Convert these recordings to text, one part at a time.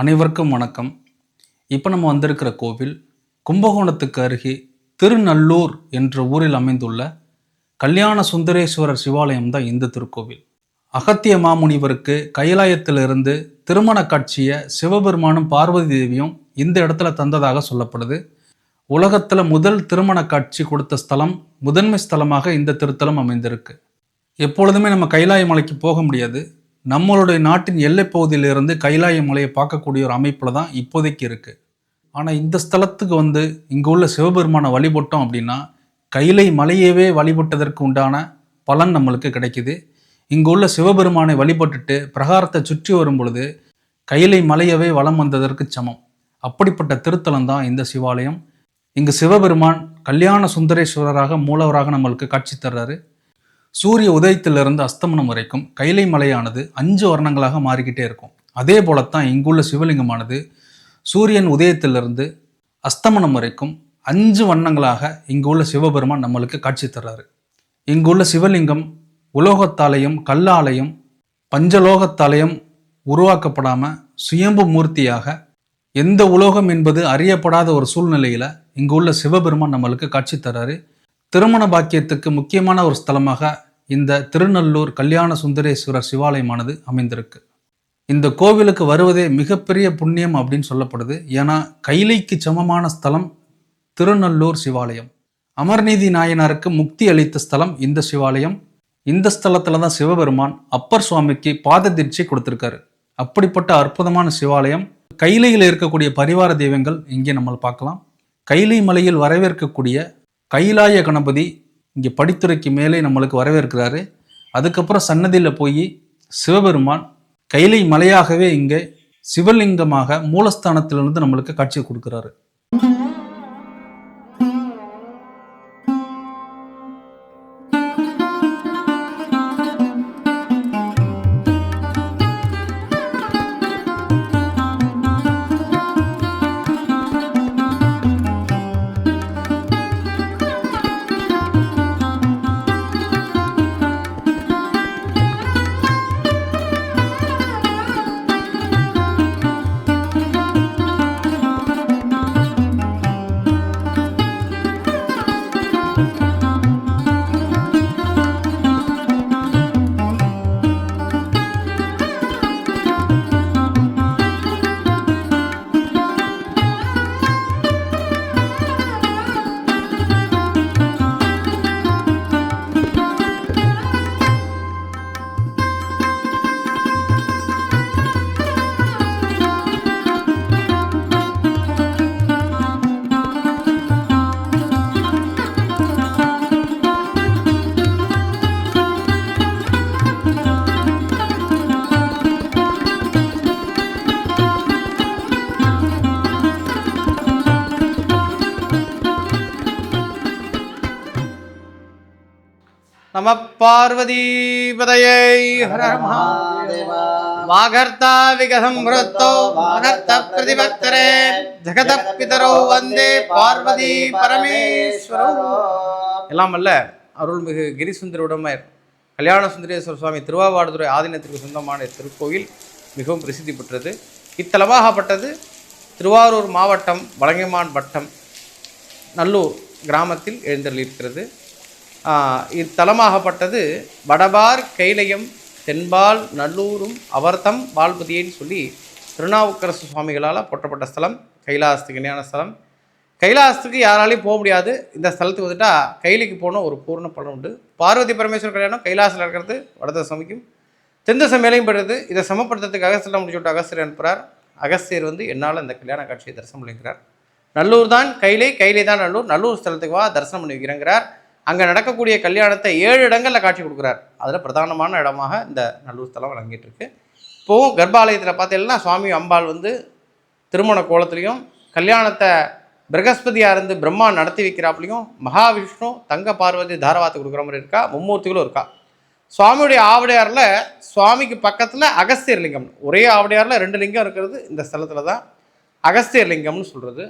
அனைவருக்கும் வணக்கம். இப்போ நம்ம வந்திருக்கிற கோவில் கும்பகோணத்துக்கு அருகே திருநல்லூர் என்ற ஊரில் அமைந்துள்ள கல்யாண சுந்தரேஸ்வரர் சிவாலயம் தான் இந்த திருக்கோவில். அகத்திய மாமுனிவருக்கு கைலாயத்திலிருந்து திருமண காட்சியை சிவபெருமானும் பார்வதி தேவியும் இந்த இடத்துல தந்ததாக சொல்லப்படுது. உலகத்தில் முதல் திருமண காட்சி கொடுத்த ஸ்தலம் முதன்மை ஸ்தலமாக இந்த திருத்தலம் அமைந்திருக்கு. எப்பொழுதுமே நம்ம கைலாய மலைக்கு போக முடியாது. நம்மளுடைய நாட்டின் எல்லைப்பகுதியிலிருந்து கைலாய மலையை பார்க்கக்கூடிய ஒரு அமைப்பில் தான் இப்போதைக்கு இருக்குது ஆனால் இந்த ஸ்தலத்துக்கு வந்து இங்கே உள்ள சிவபெருமானை வழிபட்டோம் அப்படின்னா கைலை மலையவே வழிபட்டதற்கு உண்டான பலன் நம்மளுக்கு கிடைக்குது. இங்கே உள்ள சிவபெருமானை வழிபட்டுட்டு பிரகாரத்தை சுற்றி வரும் பொழுது கைலை மலையவே வலம் வந்ததற்கு சமம். அப்படிப்பட்ட திருத்தலம் தான் இந்த சிவாலயம். இங்கு சிவபெருமான் கல்யாண சுந்தரேஸ்வரராக மூலவராக நம்மளுக்கு காட்சி தர்றாரு. சூரிய உதயத்திலிருந்து அஸ்தமனம் வரைக்கும் கைலை மலையானது அஞ்சு வர்ணங்களாக மாறிக்கிட்டே இருக்கும். அதே போலத்தான் இங்குள்ள சிவலிங்கமானது சூரியன் உதயத்திலிருந்து அஸ்தமனம் வரைக்கும் அஞ்சு வண்ணங்களாக இங்குள்ள சிவபெருமான் நம்மளுக்கு காட்சி தர்றாரு. இங்குள்ள சிவலிங்கம் உலோகத்தாலையும் கல்லாலையும் பஞ்சலோகத்தாலையும் உருவாக்கப்படாமல் சுயம்பு மூர்த்தியாக எந்த உலோகம் என்பது அறியப்படாத ஒரு சூழ்நிலையில் இங்குள்ள சிவபெருமான் நம்மளுக்கு காட்சி தர்றாரு. திருமண பாக்கியத்துக்கு முக்கியமான ஒரு ஸ்தலமாக இந்த திருநல்லூர் கல்யாண சுந்தரேஸ்வரர் சிவாலயமானது அமைந்திருக்கு. இந்த கோவிலுக்கு வருவதே மிகப்பெரிய புண்ணியம் அப்படின்னு சொல்லப்படுது. ஏன்னா கைலைக்கு சமமான ஸ்தலம் திருநல்லூர் சிவாலயம். அமர்நீதி நாயனாருக்கு முக்தி அளித்த ஸ்தலம் இந்த சிவாலயம். இந்த ஸ்தலத்தில் தான் சிவபெருமான் அப்பர் சுவாமிக்கு பாத தீட்சை கொடுத்துருக்காரு. அப்படிப்பட்ட அற்புதமான சிவாலயம். கைலையில் இருக்கக்கூடிய பரிவார தெய்வங்கள் இங்கே நம்ம பார்க்கலாம். கைலை மலையில் வரவேற்கக்கூடிய கைலாய கணபதி இங்கே படித்துறைக்கு மேலே நம்மளுக்கு வரவேற்கிறாரு. அதுக்கப்புறம் சன்னதியில் போய் சிவபெருமான் கைலை மலையாகவே இங்கே சிவலிங்கமாக மூலஸ்தானத்திலிருந்து நம்மளுக்கு காட்சி கொடுக்குறாரு. நம பார்வதீபதையை. வாகர்த்தா விகதம் மிருத்தோ வாகர்த்த பிரதிபக்தரே ஜெகத பிதரோ வந்தே பார்வதி பரமேஸ்வரோ. எல்லாம் அல்ல அருள்மிகு கிரிசுந்தரியுடமர் கல்யாண சுந்தரேஸ்வர சுவாமி திருவாவாடுதுறை ஆதீனத்திற்கு சொந்தமான திருக்கோயில் மிகவும் பிரசித்தி பெற்றது. இத்தலமாகப்பட்டது திருவாரூர் மாவட்டம் வலங்கைமான் வட்டம் நல்லூர் கிராமத்தில் எழுந்தருளியிருக்கிறது. இத்தலமாகப்பட்டது வடபார் கைலயம் தென்பால் நல்லூரும் அவர்தம் வாழ்பதியைன்னு சொல்லி திருநாவுக்கரசு சுவாமிகளால் போற்றப்பட்ட ஸ்தலம். கைலாசத்துக்கு இணையான ஸ்தலம். கைலாசத்துக்கு யாராலையும் போக முடியாது. இந்த ஸ்தலத்துக்கு வந்துட்டா கைலிக்கு போனால் ஒரு பூர்ண பலன் உண்டு. பார்வதி பரமேஸ்வரர் கல்யாணம் கைலாசில் இருக்கிறது வடத சமைக்கும் தெந்த மேலையும் பெறுது இதை சமப்படுத்துறதுக்கு அகஸ்தியெல்லாம் முடிச்சு விட்டு அகஸ்தியர் அனுப்புகிறார் அகஸ்தியர் வந்து என்னால் இந்த கல்யாண காட்சியை தரிசனம் பண்ணிக்கிறார் நல்லூர் தான் கைலை கைலை தான் நல்லூர். நல்லூர் ஸ்தலத்துக்கு வா தரிசனம் பண்ணி வைக்கிறேங்கிறார். அங்கே நடக்கக்கூடிய கல்யாணத்தை ஏழு இடங்களில் காட்சி கொடுக்குறார். அதில் பிரதானமான இடமாக இந்த நல்லூர் ஸ்தலம் விளங்கிட்டு இருக்கு இப்போவும் கர்ப்பாலயத்தில் பார்த்தீங்கன்னா சுவாமி அம்பாள் வந்து திருமண கோலத்துலேயும் கல்யாணத்தை பிரகஸ்பதியாக இருந்து பிரம்மா நடத்தி வைக்கிறாப்புலையும் மகாவிஷ்ணு தங்க பார்வதி தாரவாத்து கொடுக்குற மாதிரி இருக்கா மும்மூர்த்திகளும் இருக்கா. சுவாமியுடைய ஆவடையாரில் சுவாமிக்கு பக்கத்தில் அகஸ்தியர் லிங்கம் ஒரே ஆவடையாரில் ரெண்டு லிங்கம் இருக்கிறது இந்த ஸ்தலத்தில் தான். அகஸ்தியர் லிங்கம்னு சொல்கிறது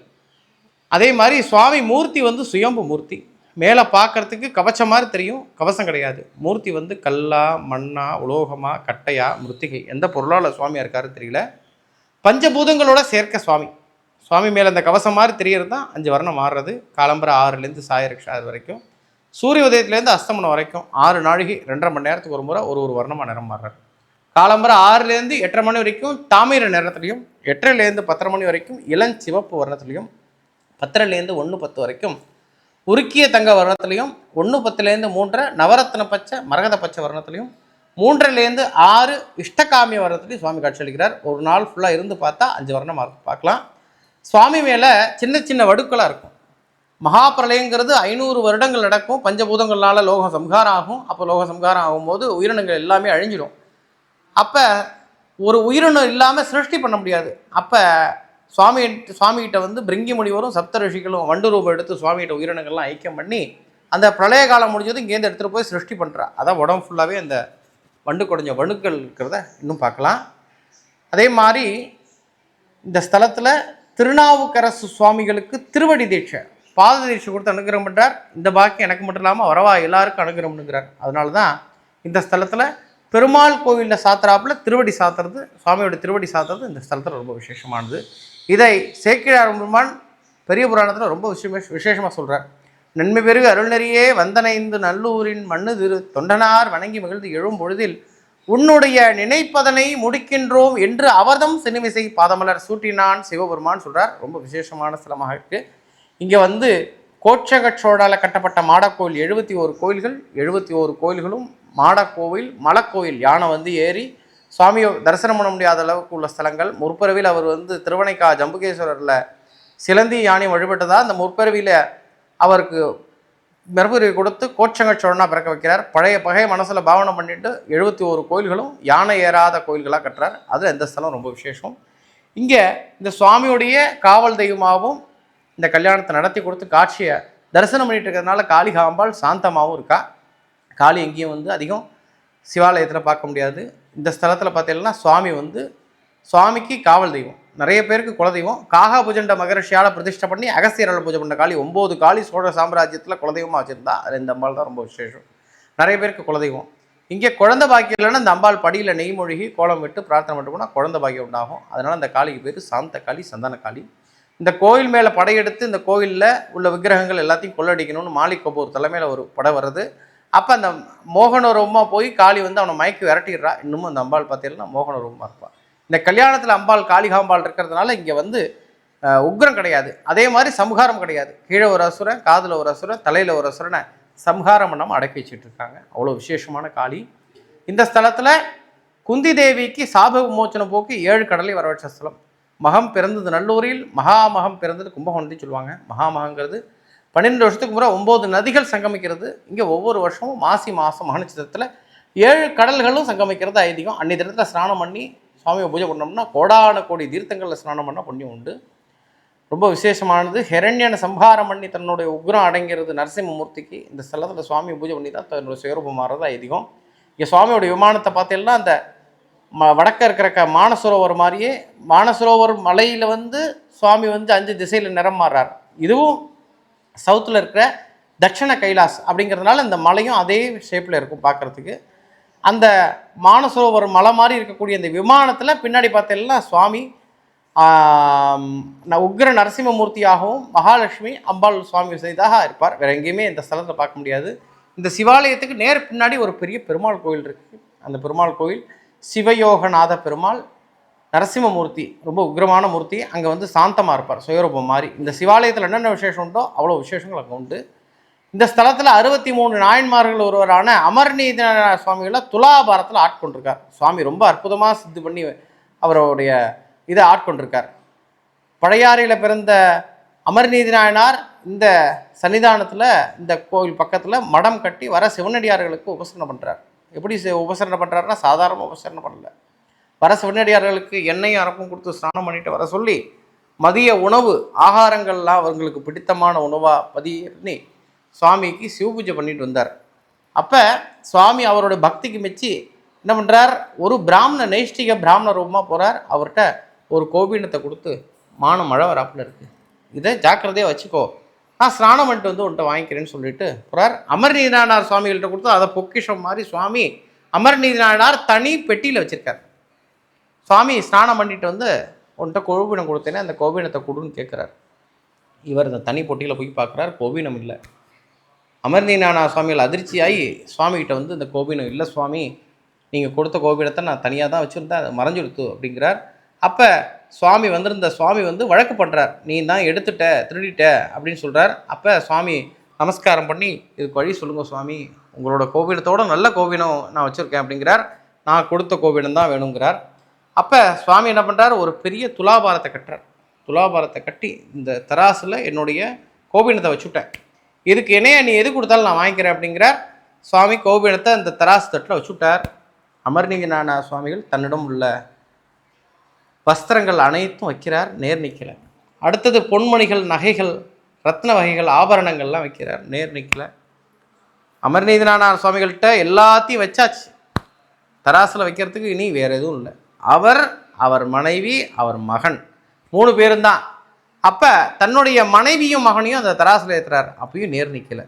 அதே மாதிரி சுவாமி மூர்த்தி வந்து சுயம்பு மூர்த்தி. மேலே பார்க்கறதுக்கு கவச்சம் மாதிரி தெரியும் கவசம் கிடையாது. மூர்த்தி வந்து கல்லா மண்ணா உலோகமா கட்டையா மிருத்திகை எந்த பொருளால் சுவாமியாக இருக்காரு தெரியல. பஞ்சபூதங்களோட சேர்க்க சுவாமி. சுவாமி மேலே அந்த கவசம் மாதிரி தெரியறது தான் அஞ்சு வர்ணம் மாறுறது. காலம்பர ஆறுலேருந்து சாயரக்ஷா அது வரைக்கும். சூரிய உதயத்துலேருந்து அஸ்தமனம் வரைக்கும் ஆறு நாழிகை ரெண்டரை மணி நேரத்துக்கு ஒரு முறை ஒரு ஒரு வர்ணமாக நிறம் மாறுறாரு. காலம்பர ஆறுலேருந்து எட்டரை மணி வரைக்கும் தாமிர நிறத்துலையும் எட்டரைலேருந்து பத்தரை மணி வரைக்கும் இளஞ்சிவப்பு வர்ணத்துலையும் பத்தரைலேருந்து ஒன்று பத்து வரைக்கும் உருக்கிய தங்க வர்ணத்துலையும் ஒன்று பத்துலேருந்து மூன்றரை நவரத்ன பச்சை மரகத பச்சை வர்ணத்துலையும் மூன்றிலேருந்து ஆறு இஷ்டகாமிய வர்ணத்துலையும் சுவாமி காட்சியளிக்கிறார் ஒரு நாள் ஃபுல்லாக இருந்து பார்த்தா அஞ்சு வர்ணம் பார்க்கலாம். சுவாமி மேலே சின்ன சின்ன வடுக்களாக இருக்கும். மகாபிரளயங்கிறது ஐநூறு வருடங்கள் நடக்கும். பஞ்சபூதங்களால் லோக சம்ஹாரம் ஆகும் அப்போ லோக சம்ஹாரம் ஆகும்போது உயிரினங்கள் எல்லாமே அழிஞ்சிடும். அப்போ ஒரு உயிரினம் இல்லாமல் சிருஷ்டி பண்ண முடியாது. அப்போ சுவாமி சுவாமிகிட்ட வந்து பிரிங்கி முனிவரும் சப்த ரிஷிகளும் வண்டு ரூபம் எடுத்து சுவாமிகிட்ட உயிரினங்கள்லாம் ஐக்கியம் பண்ணி அந்த பிரளய காலம் முடிஞ்சதும் இங்கேருந்து எடுத்துகிட்டு போய் சிருஷ்டி பண்ணுறா அதான் உடம்பு ஃபுல்லாகவே அந்த வண்டு குடஞ்ச வணுக்கள் இருக்கிறத இன்னும் பார்க்கலாம். அதே மாதிரி இந்த ஸ்தலத்தில் திருநாவுக்கரசு சுவாமிகளுக்கு திருவடி தீட்சை பாத தீட்சை கொடுத்து அனுகிரகம் பண்ணுறார் இந்த பாக்கியம் எனக்கு மட்டும் இல்லாமல் வரவா எல்லாருக்கும் அனுகிரகம் பண்ணுகிறார். அதனால தான் இந்த ஸ்தலத்தில் பெருமாள் கோவிலில் சாத்துறாப்புல திருவடி சாத்துறது சுவாமியோட திருவடி சாத்துறது இந்த ஸ்தலத்தில் ரொம்ப விசேஷமானது. இதை சேக்கிழார் பெருமான் பெரிய புராணத்தில் ரொம்ப விசேஷ விசேஷமாக சொல்கிறார் நன்மை பெருகு அருள்நெறியே வந்தனைந்து நல்லூரின் மண்ணு திரு தொண்டனார் வணங்கி மகிழ்ந்து எழும் பொழுதில் உன்னுடைய நினைப்பதனை முடிக்கின்றோம் என்று அவர்தம் சினிமிசை பாதமலர் சூட்டினான் சிவபெருமான் சொல்கிறார் ரொம்ப விசேஷமான ஸ்தலமாக இருக்கு. இங்கே வந்து கோச்சகச்சோடால கட்டப்பட்ட மாடக்கோவில் எழுபத்தி ஓரு கோயில்கள் எழுபத்தி ஓரு கோயில்களும் மாடக்கோவில் மலக்கோவில் யானை வந்து ஏறி சுவாமியை தரிசனம் பண்ண முடியாத அளவுக்கு உள்ள ஸ்தலங்கள். முற்பிறவியில் அவர் வந்து திருவனைக்கா ஜம்புகேஸ்வரரில் சிலந்தி யானை வழிபட்டதாக அந்த முற்பிறவியில் அவருக்கு மெருபுரி கொடுத்து கோச்சங்கச்சோழனா பிறக்க வைக்கிறார். பழைய பகைய மனசில் பாவனை பண்ணிட்டு எழுபத்தி ஓரு கோயில்களும் யானை ஏறாத கோயில்களாக கட்டுறார். அதில் எந்த ஸ்தலம் ரொம்ப விசேஷம்? இங்கே இந்த சுவாமியுடைய காவல் தெய்வமாகவும் இந்த கல்யாணத்தை நடத்தி கொடுத்து காட்சியை தரிசனம் பண்ணிட்டு இருக்கிறதுனால காளி காளிகாம்பாள் சாந்தமாகவும் இருக்கா. காளி எங்கேயும் வந்து அதிகம் சிவாலயத்தில் பார்க்க முடியாது. இந்த ஸ்தலத்தில் பார்த்தீங்கன்னா சுவாமி வந்து சுவாமிக்கு காவல் தெய்வம். நிறைய பேருக்கு குலதெய்வம் காகா புஜண்ட மகரிஷியால் பிரதிஷ்டை பண்ணி அகஸ்தியரால் பூஜை பண்ண காளி ஒம்பது காளி சோழ சாம்ராஜ்யத்தில் குலதெய்வமாக வச்சுருந்தா. அதில் இந்த அம்பாள் தான் ரொம்ப விசேஷம். நிறைய பேருக்கு குலதெய்வம் இங்கே குழந்த பாக்கியம் இல்லைன்னா இந்த அம்பாள் படியில் நெய் மொழிகி கோலம் விட்டு பிரார்த்தனை பண்ணிட்டு போனால் குழந்த பாக்கியம் உண்டாகும். அதனால் அந்த காளிக்கு பேர் சாந்த காளி சந்தன காளி. இந்த கோயில் மேலே படையெடுத்து இந்த கோயிலில் உள்ள விக்கிரகங்கள் எல்லாத்தையும் கொள்ளடிக்கணும்னு மாலிக் கபூர் தலைமையில் ஒரு படம் வருது அப்போ அந்த மோகன ரூபமாக போய் காளி வந்து அவனை மயக்கி விரட்டிடுறா. இன்னமும் அந்த அம்பாள் பார்த்தீங்கன்னா மோகன ரூபமாக இருப்பாள் இந்த கல்யாணத்தில் அம்பாள் காளிகாம்பாள் இருக்கிறதுனால இங்கே வந்து உக்ரம் கிடையாது. அதே மாதிரி சம்ஹாரம் கிடையாது. கீழே ஒரு அசுரன் காதில் ஒரு அசுரன் தலையில் ஒரு அசுரனை சம்ஹாரம் பண்ணாமல் அடக்கி வச்சுட்டு இருக்காங்க. அவ்வளோ விசேஷமான காளி. இந்த ஸ்தலத்தில் குந்தி தேவிக்கு சாப விமோச்சனம் போக்கு ஏழு கடலை வரவேற்ற ஸ்தலம். மகம் பிறந்தது நல்லூரில் மகாமகம் பிறந்தது கும்பகோணத்தையும் சொல்லுவாங்க. மகாமகங்கிறது பன்னிரெண்டு வருஷத்துக்கு முறை ஒம்பது நதிகள் சங்கமிக்கிறது. இங்கே ஒவ்வொரு வருஷமும் மாசி மாதம் மகனச்சிதத்தில் ஏழு கடல்களும் சங்கமிக்கிறது ஐதீகம். அன்னி தினத்தில் ஸ்நானம் பண்ணி சுவாமியை பூஜை பண்ணோம்னா கோடான கோடி தீர்த்தங்களில் ஸ்நானம் பண்ணால் புண்ணியம் உண்டு. ரொம்ப விசேஷமானது. ஹெரண்யனை சம்ஹாரம் பண்ணி தன்னுடைய உக்ரம் அடங்கிறது நரசிம்மமூர்த்திக்கு. இந்த ஸ்தலத்தில் சுவாமி பூஜை பண்ணி தான் தன்னுடைய சுயரூபம் மாறுறது ஐதீகம். இங்கே சுவாமியோட விமானத்தை பார்த்தீங்கன்னா அந்த ம வடக்க இருக்கிற க மானசரோவர் மாதிரியே மானசரோவர் மலையில் வந்து சுவாமி வந்து அஞ்சு திசையில் நிறம் மாறுறார் இதுவும் சவுத்தில் இருக்கிற தட்சிண கைலாஸ் அப்படிங்கிறதுனால இந்த மலையும் அதே ஷேப்பில் இருக்கும் பார்க்குறதுக்கு. அந்த மானசரோவர் மலை மாதிரி இருக்கக்கூடிய அந்த விமானத்தில் பின்னாடி பார்த்தீங்கன்னா சுவாமி நான் உக்ர நரசிம்மமூர்த்தியாகவும் மகாலட்சுமி அம்பாள் சுவாமி செய்தாக இருப்பார். வேற எங்கேயுமே இந்த ஸ்தலத்தில் பார்க்க முடியாது. இந்த சிவாலயத்துக்கு நேர் பின்னாடி ஒரு பெரிய பெருமாள் கோயில் இருக்குது அந்த பெருமாள் கோயில் சிவயோகநாத பெருமாள் நரசிம்மமூர்த்தி ரொம்ப உக்ரமான மூர்த்தி. அங்கே வந்து சாந்தமாக இருப்பார் சுயரூபம் மாதிரி இந்த சிவாலயத்தில் என்னென்ன விசேஷம் உண்டோ அவ்வளோ விசேஷங்கள் அங்கே உண்டு. இந்த ஸ்தலத்தில் அறுபத்தி மூணு நாயன்மார்கள் ஒருவரான அமர்நீத சுவாமிகளை துலாபாரத்தில் ஆட்கொண்டிருக்கார் சுவாமி ரொம்ப அற்புதமாக சித்து பண்ணி அவருடைய இதை ஆட்கொண்டிருக்கார் பழையாறையில் பிறந்த அமர்நீதி நாயனார் இந்த சன்னிதானத்தில் இந்த கோவில் பக்கத்தில் மடம் கட்டி வர சிவனடியார்களுக்கு உபசரணம் பண்ணுறார் எப்படி உபசரணம் பண்ணுறாருன்னா சாதாரண உபசரணம் பண்ணல. வர சிவனடியார்களுக்கு எண்ணெயும் அரப்பும் கொடுத்து ஸ்நானம் பண்ணிட்டு வர சொல்லி மதிய உணவு ஆகாரங்கள்லாம் அவங்களுக்கு பிடித்தமான உணவாக பண்ணி சுவாமிக்கு சிவபூஜை பண்ணிட்டு வந்தார். அப்போ சுவாமி அவரோட பக்திக்கு மெச்சி என்ன பண்ணுறார் ஒரு பிராமண நெய்ஷ்டிக பிராமண ரூபமாக போகிறார் அவர்கிட்ட ஒரு கோபீனத்தை கொடுத்து மானம் மழை வராப்புல இருக்குது இதை ஜாக்கிரதையாக வச்சுக்கோ. நான் ஸ்நானம் பண்ணிட்டு வந்து உன்ட்ட வாங்கிக்கிறேன்னு சொல்லிட்டு போகிறார் அமர்நீதிநாயனார் சுவாமிகள்கிட்ட கொடுத்து அதை பொக்கிஷம் மாதிரி சுவாமி அமர்நீதிநாயனார் தனி பெட்டியில் வச்சுருக்கார். சுவாமி ஸ்நானம் பண்ணிட்டு வந்து உன்கிட்ட கோபினம் கொடுத்தேனே அந்த கோபினத்தை கொடுன்னு கேட்குறாரு இவர் அந்த தனி பொட்டியில் போய் பார்க்குறார் கோபினம் இல்லை. அமர்நீநானா சுவாமிகள் அதிர்ச்சியாகி சுவாமிகிட்ட வந்து இந்த கோபினம் இல்லை சுவாமி நீங்கள் கொடுத்த கோபினத்தை நான் தனியாக தான் வச்சுருந்தேன் அது மறைஞ்சிடுத்து அப்படிங்கிறார். அப்போ சுவாமி வந்திருந்த சுவாமி வந்து வழக்கு பண்ணுறார் நீ தான் எடுத்துட்ட திருடிட்ட அப்படின்னு சொல்கிறார் அப்போ சுவாமி நமஸ்காரம் பண்ணி இதுக்கு வழி சொல்லுங்கள் சுவாமி உங்களோட கோவிலத்தோட நல்ல கோவினம் நான் வச்சுருக்கேன் அப்படிங்கிறார். நான் கொடுத்த கோபினம் தான் வேணுங்கிறார். அப்போ சுவாமி என்ன பண்ணுறார் ஒரு பெரிய துலாபாரத்தை கட்டுறார். துலாபாரத்தை கட்டி இந்த தராசில் என்னுடைய கோபினத்தை வச்சுட்டேன். இதுக்கு என்னைய நீ எது கொடுத்தாலும் நான் வாங்கிக்கிறேன் அப்படிங்கிறார். சுவாமி கோபினத்தை அந்த தராசு தட்டில் வச்சுட்டார். அமர்நீங்கநான சுவாமிகள் தன்னிடம் உள்ள வஸ்திரங்கள் அனைத்தும் வைக்கிறார் நேர் நிற்கலை அடுத்தது பொன்மணிகள் நகைகள் ரத்ன வகைகள் ஆபரணங்கள்லாம் வைக்கிறார் நேர் நிற்கலை அமர்நீதிநானார் சுவாமிகள்கிட்ட எல்லாத்தையும் வச்சாச்சு. தராசில் வைக்கிறதுக்கு இனி வேறு எதுவும் இல்லை. அவர் அவர் மனைவி அவர் மகன். மூணு பேரும் தான் அப்போ தன்னுடைய மனைவியும் மகனையும் அந்த தராசில் ஏற்றுறார் அப்பயும் நேர் நிற்கலை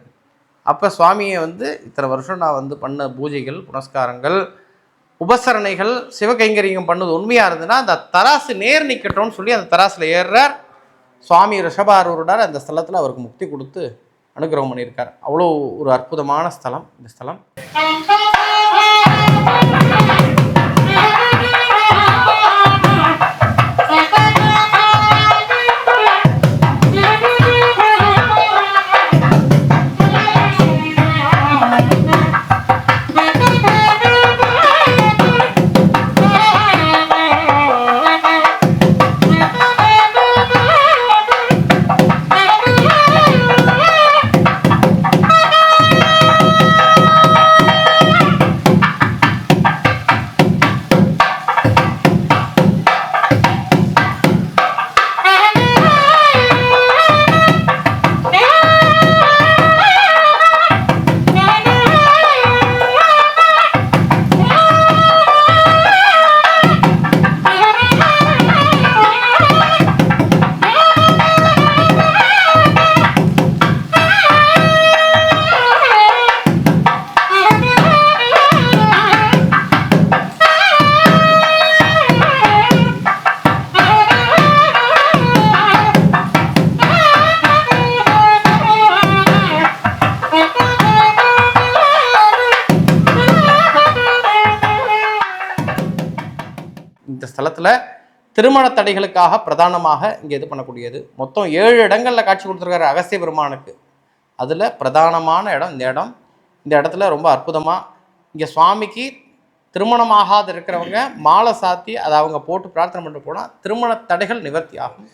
அப்போ சுவாமியை வந்து இத்தனை வருஷம் நான் வந்து பண்ண பூஜைகள் புனஸ்காரங்கள் உபசரணைகள் சிவகைங்கரியம் பண்ணது உண்மையாக இருந்ததுன்னா அந்த தராசு நேர் நிற்கட்டும்னு சொல்லி அந்த தராசில் ஏறுறார். சுவாமி ரிஷபாரூருடார் அந்த ஸ்தலத்தில் அவருக்கு முக்தி கொடுத்து அனுகிரகம் பண்ணியிருக்கார். அவ்வளோ ஒரு அற்புதமான ஸ்தலம் இந்த ஸ்தலம். ஸ்தலத்தில் திருமண தடைகளுக்காக பிரதானமாக இங்கே இது பண்ணக்கூடியது. மொத்தம் ஏழு இடங்களில் காட்சி கொடுத்துருக்காரு அகஸ்திய பெருமானுக்கு. அதில் பிரதானமான இடம் இந்த இடம். இந்த இடத்துல ரொம்ப அற்புதமாக இங்கே சுவாமிக்கு திருமணமாகாத இருக்கிறவங்க மாலை சாத்தி அதை அவங்க போட்டு பிரார்த்தனை பண்ணிட்டு போனால் திருமண தடைகள் நிவர்த்தி ஆகும்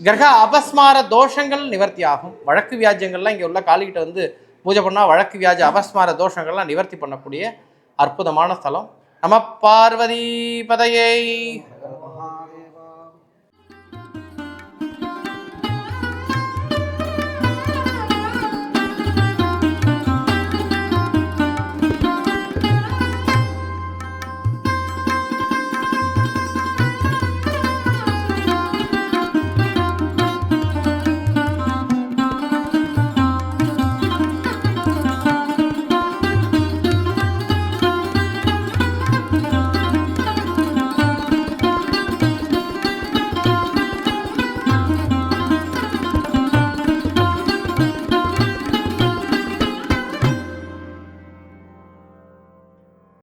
கிரக அபஸ்மார தோஷங்கள் நிவர்த்தி ஆகும் வழக்கு வியாஜ்யங்கள்லாம் இங்கே உள்ள காலிக்கிட்ட வந்து பூஜை பண்ணால் வழக்கு வியாஜ அபஸ்மார தோஷங்கள்லாம் நிவர்த்தி பண்ணக்கூடிய அற்புதமான ஸ்தலம். நம பார்வதி பதையை